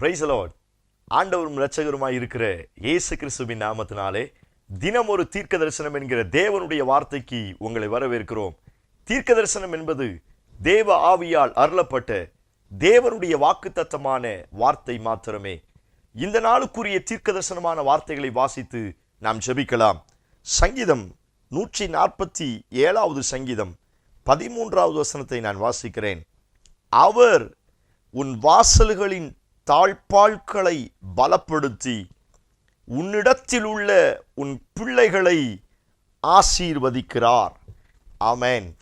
Price allot ஆண்டவரும் இரட்சகருமாய் இருக்கிற இயேசு கிறிஸ்துவின் நாமத்தினாலே தினம் ஒரு தீர்க்க தரிசனம் என்கிற தேவனுடைய வார்த்தைக்கு உங்களை வரவேற்கிறோம். தீர்க்க தரிசனம் என்பது தேவ ஆவியால் அருளப்பட்ட தேவனுடைய வாக்குத்தத்தமான வார்த்தை மாத்திரமே. இந்த நாளுக்குரிய தீர்க்க தரிசனமான வார்த்தைகளை வாசித்து நாம் ஜெபிக்கலாம். சங்கீதம் நூற்றி நாற்பத்தி ஏழாவது சங்கீதம் பதிமூன்றாவது வசனத்தை நான் வாசிக்கிறேன். அவர் உன் வாசல்களின் தாழ்பாள்களை பலப்படுத்தி உன்னிடத்தில் உள்ள உன் பிள்ளைகளை ஆசீர்வதிக்கிறார். ஆமேன்.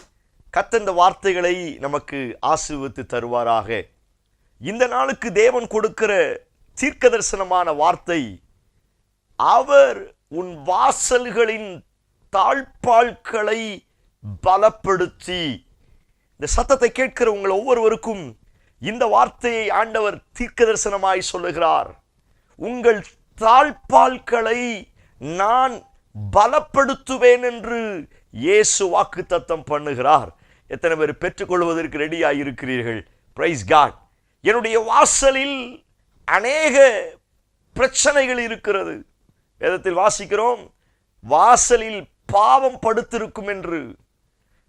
கத்தந்த வார்த்தைகளை நமக்கு ஆசீர்வதித்து தருவாராக. இந்த நாளுக்கு தேவன் கொடுக்கிற தீர்க்க தரிசனமான வார்த்தை அவர் உன் வாசல்களின் தாழ்பாள்களை பலப்படுத்தி. இந்த சத்தத்தை கேட்கிற உங்கள் ஒவ்வொருவருக்கும் இந்த வார்த்தையை ஆண்டவர் தீர்க்க தரிசனமாய் சொல்லுகிறார். உங்கள் தாழ்பால்களை நான் பலப்படுத்துவேன் என்று இயேசு வாக்கு தத்தம் பண்ணுகிறார். எத்தனை பேர் பெற்றுக்கொள்வதற்கு ரெடியாக இருக்கிறீர்கள்? பிரைஸ் காட் என்னுடைய வாசலில் அநேக பிரச்சனைகள் இருக்கிறது. வேதத்தில் வாசிக்கிறோம் வாசலில் பாவம் படுத்திருக்கும் என்று.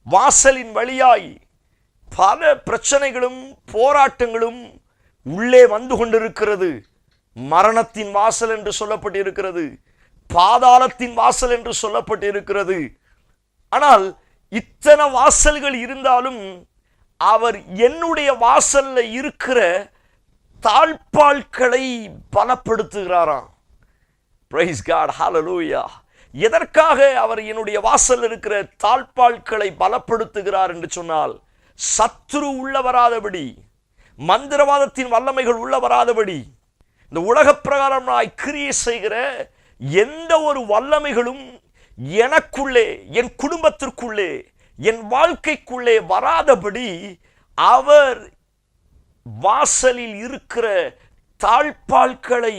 வாசலின் வழியாய் பல பிரச்சனைகளும் போராட்டங்களும் உள்ளே வந்து கொண்டிருக்கிறது. மரணத்தின் வாசல் என்று சொல்லப்பட்டிருக்கிறது. பாதாளத்தின் வாசல் என்று சொல்லப்பட்டிருக்கிறது. ஆனால் இத்தனை வாசல்கள் இருந்தாலும் அவர் என்னுடைய வாசல்ல இருக்கிற தாழ்பால்களை பலப்படுத்துகிறாராம். பிரைஸ் காட் ஹாலலூயா எதற்காக அவர் என்னுடைய வாசல் இருக்கிற தாழ்பால்களை பலப்படுத்துகிறார் என்று சொன்னால் சத்துரு உள்ள வராதபடி மந்திரவாதத்தின் வல்லமைகள் உள்ள வராதபடி இந்த உலக பிரகாரமாய் கிரியை செய்கிற எந்த ஒரு வல்லமைகளும் எனக்குள்ளே என் குடும்பத்திற்குள்ளே என் வாழ்க்கைக்குள்ளே வராதபடி அவர் வாசலில் இருக்கிற தாழ்பால்களை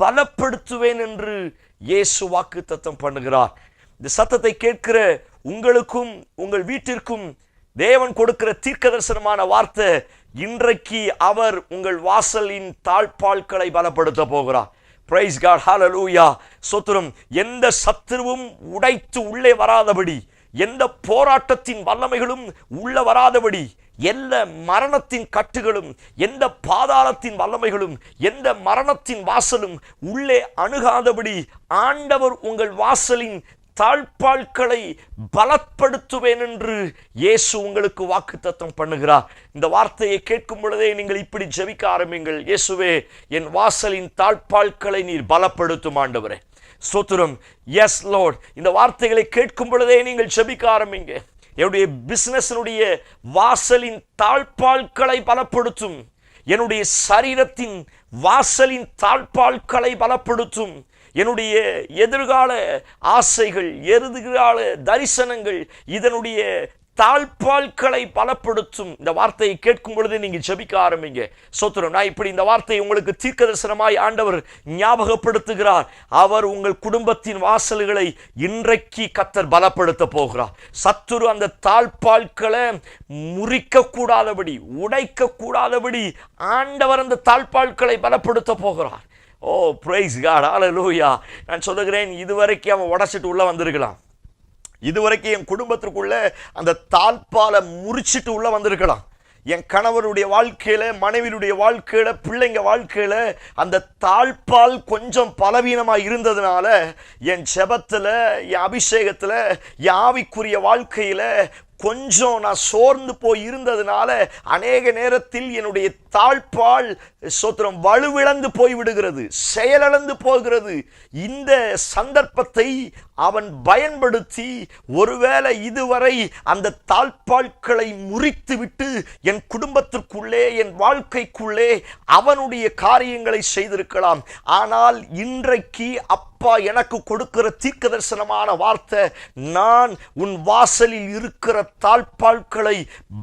பலப்படுத்துவேன் என்று இயேசு வாக்கு தத்தம் பண்ணுகிறார். இந்த சத்தத்தை கேட்கிற உங்களுக்கும் உங்கள் வீட்டிற்கும் தேவன் கொடுக்கிற தீர்க்க தரிசனமான வார்த்தை இன்றைக்கு அவர் உங்கள் வாசலின் தாழ்பால்களை பலப்படுத்த போகிறார். பிரைஸ் காட் ஹalleluya சொத்துரும் எந்த சத்துருவும் உடைத்து உள்ளே வராதபடி எந்த போராட்டத்தின் வல்லமைகளும் உள்ள வராதபடி எந்த மரணத்தின் கட்டுகளும் எந்த பாதாளத்தின் வல்லமைகளும் எந்த மரணத்தின் வாசலும் உள்ளே அணுகாதபடி ஆண்டவர் உங்கள் வாசலின் தாழ்பாள்களை பலப்படுத்துவேன் என்று இயேசு உங்களுக்கு வாக்குத்தத்தம் பண்ணுகிறார். இந்த வார்த்தையை கேட்கும் பொழுதே நீங்கள் இப்படி ஜெபிக்க ஆரம்பிங்கள். இயேசுவே என் வாசலின் தாழ்பாள்களை நீர் பலப்படுத்தும் ஆண்டவரே. ஸ்தோத்திரம். எஸ் லோட் இந்த வார்த்தைகளை கேட்கும் பொழுதே நீங்கள் ஜெபிக்க ஆரம்பிங்க. என்னுடைய பிஸ்னஸினுடைய வாசலின் தாழ்பாள்களை பலப்படுத்தும். என்னுடைய சரீரத்தின் வாசலின் தாழ்பாள்களை பலப்படுத்தும். என்னுடைய எதிர்கால ஆசைகள் எதிர்கால தரிசனங்கள் இதனுடைய தாழ்பால்களை பலப்படுத்தும். இந்த வார்த்தையை கேட்கும் பொழுது நீங்க ஜபிக்க ஆரம்பிங்க. சோத்திரம் நான் இப்படி இந்த வார்த்தையை உங்களுக்கு தீர்க்க தரிசனமாய் ஆண்டவர் ஞாபகப்படுத்துகிறார். அவர் உங்கள் குடும்பத்தின் வாசல்களை இன்றைக்கு கத்தர் பலப்படுத்த போகிறார். சத்துரு அந்த தாழ்பால்களை முறிக்க கூடாதபடி உடைக்க கூடாதபடி ஆண்டவர் அந்த தாழ்பால்களை பலப்படுத்த போகிறார். ஓ பிரைஸ் காட் ஹalleluya நான் சொல்லுகிறேன் இதுவரைக்கும் அவன் உடைச்சிட்டு உள்ளே வந்திருக்கலாம். இதுவரைக்கும் என் குடும்பத்திற்குள்ளே அந்த தாழ்பாலை முறிச்சிட்டு உள்ளே வந்திருக்கலாம். என் கணவருடைய வாழ்க்கையில் மனைவியுடைய வாழ்க்கையில் பிள்ளைங்க வாழ்க்கையில் அந்த தாழ்பால் கொஞ்சம் பலவீனமாக இருந்ததுனால என் ஜெபத்துல என் அபிஷேகத்தில் என் ஆவிக்குரிய வாழ்க்கையில் கொஞ்சம் நான் சோர்ந்து போய் இருந்ததுனால அநேக நேரத்தில் என்னுடைய தாழ்பால் சோத்திரம் வலுவிழந்து போய் விடுகிறது செயலிழந்து போகிறது. இந்த சந்தர்ப்பத்தை அவன் பயன்படுத்தி ஒருவேளை இதுவரை அந்த தாழ்பால்களை முறித்துவிட்டு என் குடும்பத்திற்குள்ளே என் வாழ்க்கைக்குள்ளே அவனுடைய காரியங்களை செய்திருக்கலாம். ஆனால் இன்றைக்கு அப்பா எனக்கு கொடுக்கிற தீர்க்க தரிசனமான வார்த்தை நான் உன் வாசலில் இருக்கிற தாழ்பாள்களை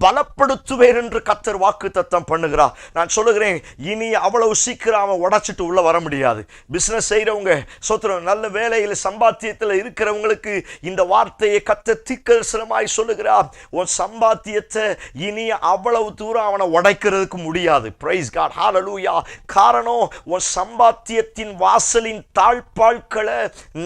பலப்படுத்துவேன் என்று கத்தர் வாக்கு தத்தம் பண்ணுகிறார். நான் சொல்லுகிறேன் இனி அவ்வளவு சீக்கிரம் அவன் உடைச்சிட்டு உள்ள வர முடியாது. பிஸ்னஸ் செய்கிறவங்க சோத்திரம் நல்ல வேலையில் சம்பாத்தியத்தில் இருக்கிறவங்களுக்கு இந்த வார்த்தையை கத்த தீர்க்கதரிசனமாய் சொல்லுகிறார். உன் சம்பாத்தியத்தை இனி அவ்வளவு தூரம் அவனை உடைக்கிறதுக்கு முடியாது. பிரைஸ் காட் ஹாலலூயா காரணம் உன் சம்பாத்தியத்தின் வாசலின் நாட்களை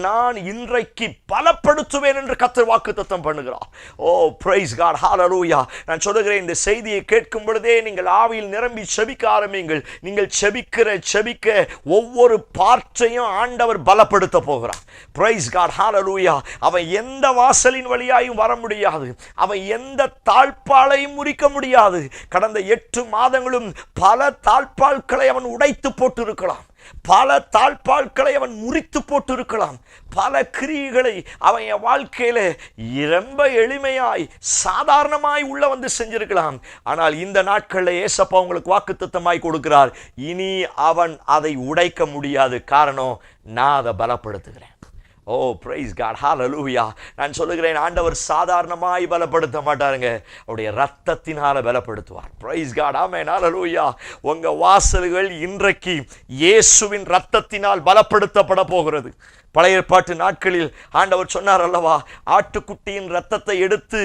நான் இன்றைக்கு பலப்படுத்துவேன் என்று கத்தர் வாக்கு தத்தம் பண்ணுகிறார். ஓ பிரைஸ் காட் ஹalleluya நான் சொல்லுகிறேன் இந்த செய்தியை கேட்கும் பொழுதே நீங்கள் ஆவியில் நிரம்பி செபிக்க ஆரம்பிங்கள் நீங்கள் செபிக்கிற செபிக்க ஒவ்வொரு பார்ட்டையும் ஆண்டவர் பலப்படுத்த போகிறார். பிரைஸ் காட் ஹalleluya அவன் எந்த வாசலின் வழியாயும் வர முடியாது. அவன் எந்த தாழ்பாலையும் முறிக்க முடியாது. கடந்த எட்டு மாதங்களும் பல தாழ்பால்களை அவன் உடைத்து போட்டு இருக்கலாம் பல தாழ்பால்களை அவன் முறித்து போட்டு இருக்கலாம் பல கிரியைகளை அவன் என் வாழ்க்கையில ரொம்ப எளிமையாய் சாதாரணமாய் உள்ள வந்து செஞ்சிருக்கலாம். ஆனால் இந்த நாட்களில் ஏசப்பா உங்களுக்கு வாக்குத்தமாய் கொடுக்கிறார். இனி அவன் அதை உடைக்க முடியாது. காரணம் நான் அதை பலப்படுத்துகிறேன். ஓ பிரைஸ் காட் ஹalleluya நான் சொல்லுகிறேன் ஆண்டவர் சாதாரணமாய் பலப்படுத்த மாட்டாருங்க. அவருடைய ரத்தத்தினால பலப்படுத்துவார். பிரைஸ் காட் ஆமென் ஹாலலூயா உங்க வாசல்கள் இன்றைக்கு இயேசுவின் ரத்தத்தினால் பலப்படுத்தப்பட போகிறது. பழைய ஏற்பாட்டு நாட்களில் ஆண்டவர் சொன்னார் அல்லவா ஆட்டுக்குட்டியின் ரத்தத்தை எடுத்து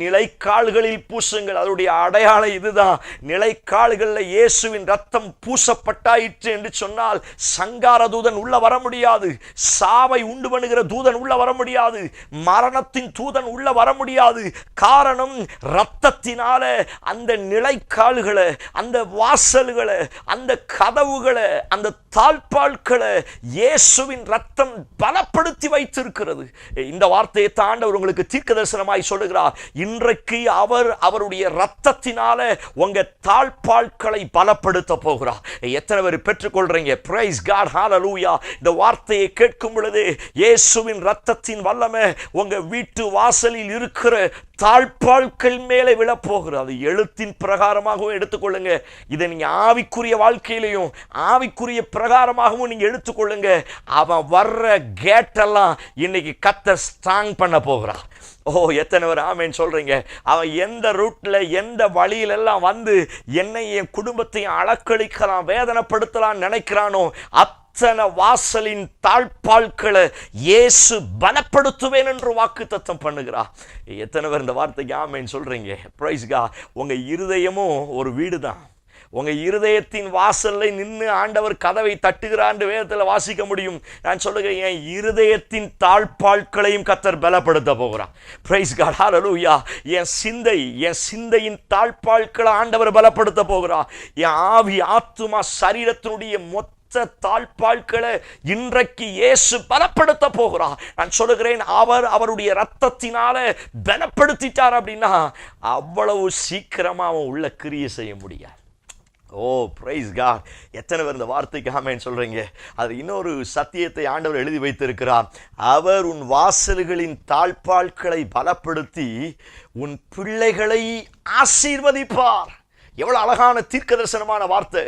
நிலைக்கால்களில் பூசுங்கள். அதனுடைய அடையாளம் இதுதான். நிலைக்கால்களில் இயேசுவின் ரத்தம் பூசப்பட்டாயிற்று என்று சொன்னால் சங்கார தூதன் உள்ள வர முடியாது. சாவை உண்டு பண்ணுகிற தூதன் உள்ள வர முடியாது. மரணத்தின் தூதன் உள்ள வர முடியாது. காரணம் ரத்தத்தினால அந்த நிலைக்கால்களை அந்த வாசல்களை அந்த கதவுகளை அந்த தாழ்பால்களை இயேசுவின் ரத்தம் பலப்படுத்தி வைத்திருக்கிறது. இந்த வார்த்தையை தாண்டவர் உங்களுக்கு தீர்க்க தரிசனமாய் சொல்லுகிறார். இன்றைக்கு அவர் அவருடைய ரத்தத்தினால உங்க தாழ்பாள்களை பலப்படுத்த போகிறார். எத்தனை பேர் பெற்றுக்கொள்றீங்க? பிரைஸ் காட் ஹாலலூயா இந்த வார்த்தையை கேட்கும் பொழுது இயேசுவின் ரத்தத்தின் வல்லமை உங்க வீட்டு வாசலில் இருக்கிற தாழ்பாழ்கள் மேலே விழப்போகிறது. அது எழுத்தின் பிரகாரமாகவும் எடுத்துக்கொள்ளுங்க. இதை நீங்கள் ஆவிக்குரிய வாழ்க்கையிலையும் ஆவிக்குரிய பிரகாரமாகவும் நீங்கள் எடுத்துக்கொள்ளுங்க. அவன் வர்ற கேட்டெல்லாம் இன்னைக்கு கத்த ஸ்ட்ராங் பண்ண போகிறான் ஓ எத்தனை பேர் ஆமேன்னு சொல்றீங்க. அவன் எந்த ரூட்ல எந்த வழியிலெல்லாம் வந்து என்னை என் குடும்பத்தையும் அளக்களிக்கலாம் வேதனைப்படுத்தலாம் நினைக்கிறானோ அத்தனை வாசலின் தாழ்பாள்களை இயேசு பலப்படுத்துவேன் என்று வாக்கு தத்தம் பண்ணுகிறா. எத்தனை பேர் இந்த வார்த்தைக்கு ஆமைன்னு சொல்கிறீங்க ப்ரைஸ்கா உங்கள் இருதயமும் ஒரு வீடு தான் உங்கள் இருதயத்தின் வாசலில் நின்று ஆண்டவர் கதவை தட்டுகிறான்னு வேதத்தில் வாசிக்க முடியும். நான் சொல்லுகிறேன் என் இருதயத்தின் தாழ்பாள்களையும் கத்தர் பலப்படுத்த போகிறான் பிரைஸ் காட் ஹalleluya என் சிந்தை என் சிந்தையின் தாழ்பாள்களை ஆண்டவர் பலப்படுத்த போகிறா என் ஆவி ஆத்துமா சரீரத்தினுடைய மொத்த தாழ்பாள்களை இன்றைக்கு இயேசு பலப்படுத்த போகிறார். நான் சொல்லுகிறேன் அவர் அவருடைய ரத்தத்தினால பலப்படுத்திட்டார் அப்படின்னா அவ்வளவு சீக்கிரமா அவன் உள்ள கிரியை செய்ய முடியாது. ஓ பிரைஸ் கார் எத்தனை பேர் இந்த வார்த்தைக்கு ஆமேன்னு சொல்றீங்க? அது இன்னொரு சத்தியத்தை ஆண்டவர் எழுதி வைத்திருக்கிறார். அவர் உன் வாசல்களின் தாழ்பாள்களை பலப்படுத்தி உன் பிள்ளைகளை ஆசீர்வதிப்பார். எவ்வளவு அழகான தீர்க்க தரிசனமான வார்த்தை.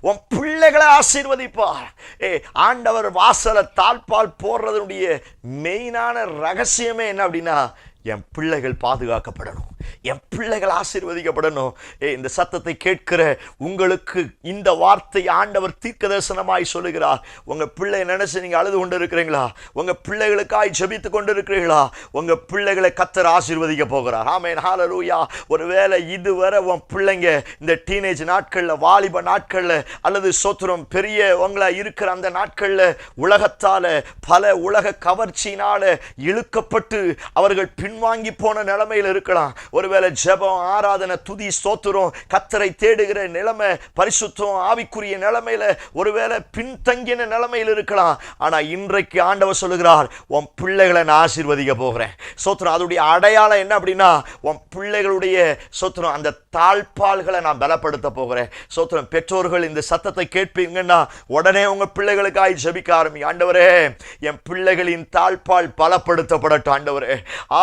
உன் பிள்ளைகளை ஆசீர்வதிப்பார். ஏ ஆண்டவர் வாசலை தாழ்பால் போடுறதனுடைய மெயினான ரகசியமே என்ன அப்படின்னா என் பிள்ளைகள் பாதுகாக்கப்படணும். என் பிள்ளைகள் ஆசீர்வதிக்கப்படணும். ஏ இந்த சத்தத்தை கேட்கிற உங்களுக்கு இந்த வார்த்தை ஆண்டவர் தீர்க்க தரிசனமாய் சொல்லுகிறார். உங்க பிள்ளை நினைச்சு நீங்க அழுது கொண்டு இருக்கிறீங்களா உங்க பிள்ளைகளுக்காய் ஜபித்து கொண்டு இருக்கிறீங்களா உங்க பிள்ளைகளை கத்தர் ஆசீர்வதிக்க போகிறார். ஆமேன். ஹalleluya. ஒருவேளை இதுவரை உன் பிள்ளைங்க இந்த டீனேஜ் நாட்கள்ல வாலிப நாட்கள்ல அல்லது சோத்திரம் பெரியவங்களா இருக்கிற அந்த நாட்கள்ல உலகத்தால பல உலக கவர்ச்சியினால இழுக்கப்பட்டு அவர்கள் பின்வாங்கி போன நிலைமையில் இருக்கலாம். ஒருவேளை ஜெபம் ஆராதனை துதி ஸ்தோத்திரம் கத்தரை தேடுகிற நிலைமை பரிசுத்தம் ஆவிக்குரிய நிலைமையில ஒருவேளை பின்தங்கின நிலைமையில் இருக்கலாம். ஆனா இன்றைக்கு ஆண்டவர் சொல்லுகிறார் உன் பிள்ளைகளை நான் ஆசீர்வதிக்க போகிறேன். சோத்திரம் அதோடைய அடையாளம் என்ன அப்படின்னா உன் பிள்ளைகளுடைய சோத்திரம் அந்த தாழ்பால்களை நான் பலப்படுத்த போகிறேன். சோத்திரம் பெற்றோர்கள் இந்த சத்தத்தை கேட்பீங்கன்னா உடனே உங்க பிள்ளைகளுக்காய் ஜெபிக்க ஆரம்பி ஆண்டவரே என் பிள்ளைகளின் தாழ்பால் பலப்படுத்தப்படட்டும் ஆண்டவரே.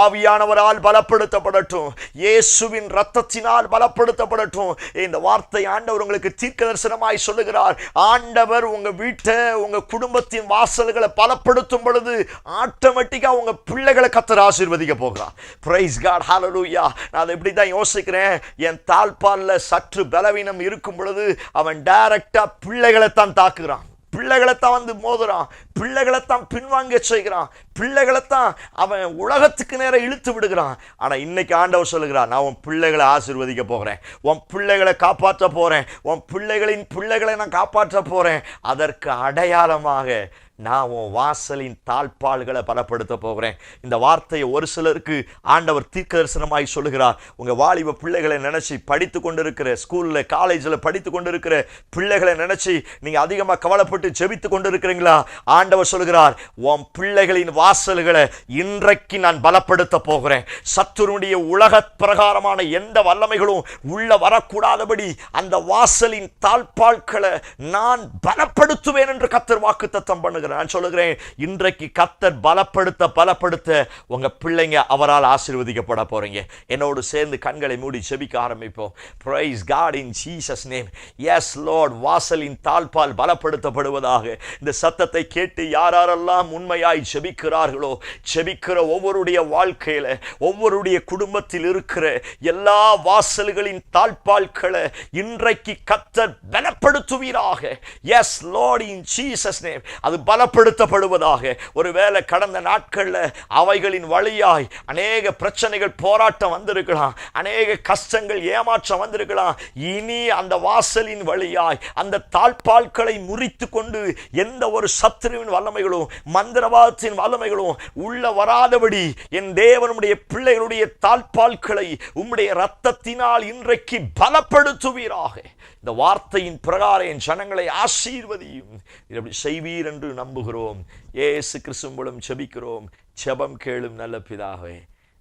ஆவியானவரால் பலப்படுத்தப்படட்டும். இயேசுவின் ரத்தத்தினால் பலப்படுத்தப்படட்டும். இந்த வார்த்தை ஆண்டவர் உங்களுக்கு தீர்க்க தரிசனமாய் சொல்லுகிறார். ஆண்டவர் உங்க வீட்டை உங்க குடும்பத்தின் வாசல்களை பலப்படுத்தும் பொழுது ஆட்டோமேட்டிக்கா உங்க பிள்ளைகளை கத்தர் ஆசீர்வதிக்க போகிறார். பிரைஸ் காட் ஹாலலூயா நான் அதை இப்படி தான் யோசிக்கிறேன். என் தாழ்பாலில் சற்று பலவீனம் இருக்கும் பொழுது அவன் டைரக்டா பிள்ளைகளை தான் தாக்குகிறான். பிள்ளைகளைத்தான் வந்து மோதுறான். பிள்ளைகளைத்தான் பின்வாங்க செய்கிறான். பிள்ளைகளைத்தான் அவன் உலகத்துக்கு நேரம் இழுத்து விடுகிறான். ஆனால் இன்னைக்கு ஆண்டவர் சொல்லுகிறான் நான் உன் பிள்ளைகளை ஆசிர்வதிக்க போகிறேன் உன் பிள்ளைகளை காப்பாற்ற போகிறேன் உன் பிள்ளைகளின் பிள்ளைகளை நான் காப்பாற்ற போகிறேன் அதற்கு அடையாளமாக நான் உன் வாசலின் தாழ்பால்களை பலப்படுத்த போகிறேன். இந்த வார்த்தையை ஒரு சிலருக்கு ஆண்டவர் தீர்க்க தரிசனமாய் சொல்லுகிறார். உங்கள் வாலிப பிள்ளைகளை நினச்சி படித்து கொண்டிருக்கிற ஸ்கூலில் காலேஜில் படித்து கொண்டிருக்கிற பிள்ளைகளை நினச்சி நீங்கள் அதிகமாக கவலைப்பட்டு ஜெபித்து கொண்டிருக்கிறீங்களா? ஆண்டவர் சொல்லுகிறார் உன் பிள்ளைகளின் வாசல்களை இன்றைக்கு நான் பலப்படுத்த போகிறேன். சத்துருடைய உலக பிரகாரமான எந்த வல்லமைகளும் உள்ள வரக்கூடாதபடி அந்த வாசலின் தாழ்பால்களை நான் பலப்படுத்துவேன் என்று கத்தர் வாக்கு தத்தம் நான் சொல்லுகிறேன் இன்றைக்கு கத்தர் பலப்படுத்த பலப்படுத்த உங்க பிள்ளைங்க அவரால் ஆசீர்வதிக்கப்பட போறீங்க. என்னோடு சேர்ந்து கண்களை மூடி செபிக்க ஆரம்பிப்போம். Praise God in Jesus name yes Lord வாசலின் தாழ்பால் பலப்படுத்தப்படுவதாக. இந்த சத்தத்தை கேட்டு யாரெல்லாம் உண்மையாய் செபிக்கிறார்களோ செபிக்கிற ஒவ்வொருடைய வாழ்க்கையில ஒவ்வொருடைய குடும்பத்தில் இருக்கிற எல்லா வாசல்களின் தாழ்பால்களை இன்றைக்கு கத்தர் பலப்படுத்துவீராக. Yes Lord in Jesus name அது பலப்படுத்தப்படுவதாக. ஒருவேளை கடந்த நாட்களில் அவைகளின் வழியாய் அநேக பிரச்சனைகள் போராட்டம் வந்திருக்கலாம். அநேக கஷ்டங்கள் ஏமாற்றம் வந்திருக்கலாம். இனி அந்த வாசலின் வழியாய் அந்த தாழ்பால்களை முறித்து கொண்டு எந்த ஒரு சத்துருவின் வல்லமைகளும் மந்திரவாதத்தின் வல்லமைகளும் உள்ள வராதபடி என் தேவனுடைய பிள்ளைகளுடைய தாழ்பால்களை உம்முடைய ரத்தத்தினால் இன்றைக்கு பலப்படுத்துவீராக. இந்த வார்த்தையின் பிரகாரம் என் ஜனங்களை ஆசீர்வதியும். இப்படி செய்வீர் என்று நம்புகிறோம். ஏசு கிறிஸ்து மூலம் செபிக்கிறோம். செபம் கேளும் நல்ல பிதாவே.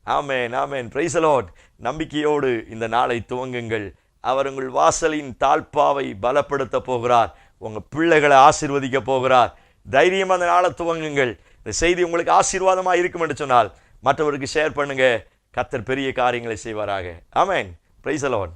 ஆமேன் ஆமேன். பிரைசலோட் நம்பிக்கையோடு இந்த நாளை துவங்குங்கள். அவர் உங்கள் வாசலின் தாழ்ப்பாவை பலப்படுத்த போகிறார். உங்க பிள்ளைகளை ஆசீர்வதிக்க போகிறார். தைரியம் அந்த நாளை துவங்குங்கள். இந்த செய்தி உங்களுக்கு ஆசீர்வாதமாக இருக்கும் என்று சொன்னால் மற்றவருக்கு ஷேர் பண்ணுங்க. கத்தர் பெரிய காரியங்களை செய்வாராக. ஆமேன். பிரைசலோன்